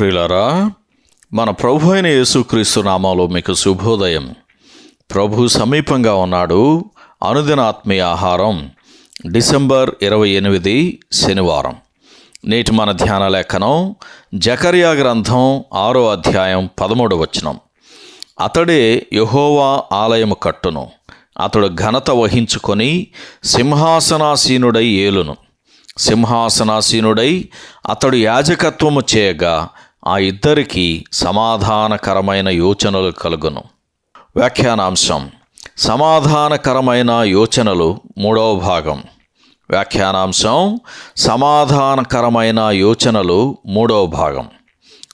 ప్రియులరా మన ప్రభు అయిన యేసుక్రీస్తు నామాలో మీకు శుభోదయం. ప్రభు సమీపంగా ఉన్నాడు. అనుదిన ఆత్మీయ ఆహారం డిసెంబర్ ఇరవై ఎనిమిది శనివారం. నేటి మన ధ్యాన లేఖనం జకర్యా గ్రంథం ఆరో అధ్యాయం పదమూడు వచనం. అతడే యహోవా ఆలయము కట్టును. అతడు ఘనత వహించుకొని సింహాసనాసీనుడై ఏలును. సింహాసనాసీనుడై అతడు యాజకత్వము చేయగా ఆ ఇద్దరికి సమాధానకరమైన యోచనలు కలుగును. వ్యాఖ్యానాంశం. సమాధానకరమైన యోచనలు మూడవ భాగం. వ్యాఖ్యానాంశం. సమాధానకరమైన యోచనలు మూడవ భాగం.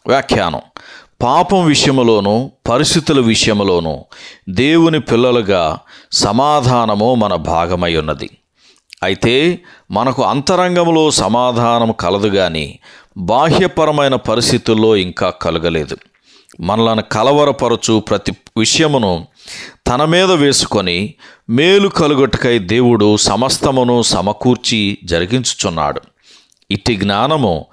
వ్యాఖ్యానం. పాపం విషయంలోనూ పరిస్థితుల విషయంలోనూ దేవుని పిల్లలుగా సమాధానము మన భాగమై ఉన్నది. అయితే మనకు అంతరంగంలో సమాధానం కలదు కానీ బాహ్యపరమైన పరిస్థితుల్లో ఇంకా కలగలేదు. మనలను కలవరపరచు ప్రతి విషయమును తన మీద వేసుకొని మేలు కలుగట్టుకై దేవుడు సమస్తమును సమకూర్చి జరిగించుచున్నాడు. ఇట్టి జ్ఞానము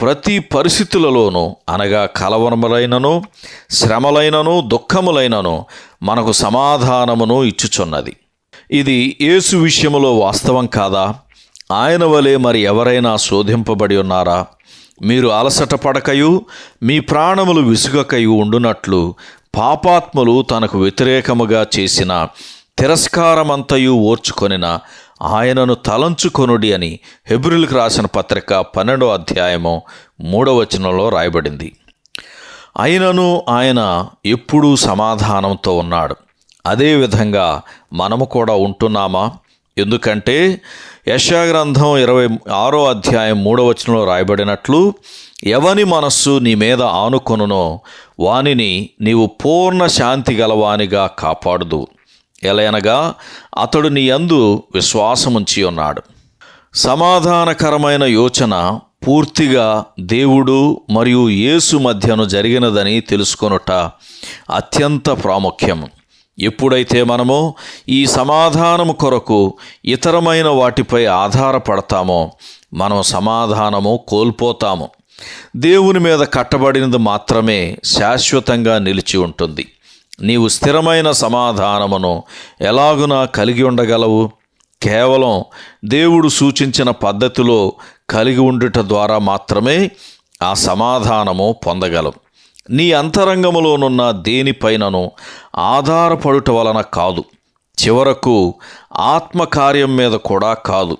ప్రతి పరిస్థితులలోనూ అనగా కలవరములైనను శ్రమలైనను దుఃఖములైనను మనకు సమాధానమును ఇచ్చుచున్నది. ఇది యేసు విషయములో వాస్తవం కాదా? ఆయన వలె మరి ఎవరైనా శోధింపబడి ఉన్నారా? మీరు అలసట పడకయు మీ ప్రాణములు విసుగకయు ఉండునట్లు పాపాత్ములు తనకు వ్యతిరేకముగా చేసిన తిరస్కారమంతయు ఓర్చుకొనిన ఆయనను తలంచుకొనుడి అని హెబ్రిల్కి రాసిన పత్రిక పన్నెండో అధ్యాయము మూడవ వచనంలో రాయబడింది. అయినను ఆయన ఎప్పుడూ సమాధానంతో ఉన్నాడు. అదేవిధంగా మనము కూడా ఉంటున్నామా? ఎందుకంటే యశాగ్రంథం ఇరవై ఆరో అధ్యాయం మూడో వచనంలో రాయబడినట్లు ఎవని మనస్సు నీ మీద ఆనుకొనునో వానిని నీవు పూర్ణ శాంతి గలవానిగా కాపాడుదు. ఎలయనగా అతడు నీ అందు విశ్వాసముంచి ఉన్నాడు. సమాధానకరమైన యోచన పూర్తిగా దేవుడు మరియు యేసు మధ్యను జరిగినదని తెలుసుకొనుట అత్యంత ప్రాముఖ్యం ఎప్పుడైతే మనము ఈ సమాధానము కొరకు ఇతరమైన వాటిపై ఆధారపడతామో మనం సమాధానము కోల్పోతాము. దేవుని మీద కట్టబడినది మాత్రమే శాశ్వతంగా నిలిచి ఉంటుంది. నీవు స్థిరమైన సమాధానమును ఎలాగునా కలిగి ఉండగలవు? కేవలం దేవుడు సూచించిన పద్ధతిలో కలిగి ఉండుట ద్వారా మాత్రమే ఆ సమాధానము పొందగలం. నీ అంతరంగములోనున్న దేనిపైనను ఆధారపడుట వలన కాదు. చివరకు ఆత్మకార్యం మీద కూడా కాదు.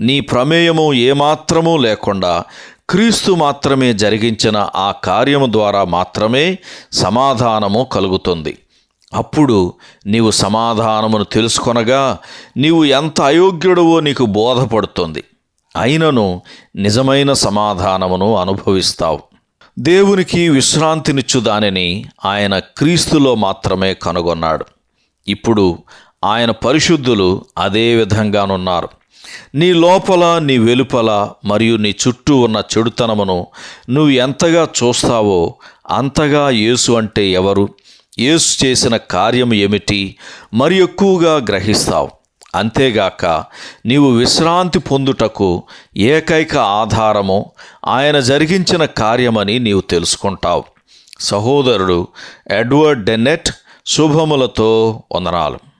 నీ ప్రమేయము ఏమాత్రమూ లేకుండా క్రీస్తు మాత్రమే జరిగించిన ఆ కార్యము ద్వారా మాత్రమే సమాధానము కలుగుతుంది. అప్పుడు నీవు సమాధానమును తెలుసుకొనగా నీవు ఎంత అయోగ్యుడవో నీకు బోధపడుతుంది. అయినను నిజమైన సమాధానమును అనుభవిస్తావు. దేవునికి విశ్రాంతినిచ్చు దానిని ఆయన క్రీస్తులో మాత్రమే కనుగొన్నాడు. ఇప్పుడు ఆయన పరిశుద్ధులు అదే విధంగానున్నారు. నీ లోపల నీ వెలుపల మరియు నీ చుట్టూ ఉన్న చెడుతనమును నువ్వు ఎంతగా చూస్తావో అంతగా యేసు అంటే ఎవరు? యేసు చేసిన కార్యం ఏమిటి? మరి ఎక్కువగా గ్రహిస్తావు. అంతేగాక నీవు విశ్రాంతి పొందుటకు ఏకైక ఆధారము ఆయన జరిగించిన కార్యమని నీవు తెలుసుకుంటావు. సహోదరుడు ఎడ్వర్డ్ డెన్నెట్ శుభములతో వందనాలు.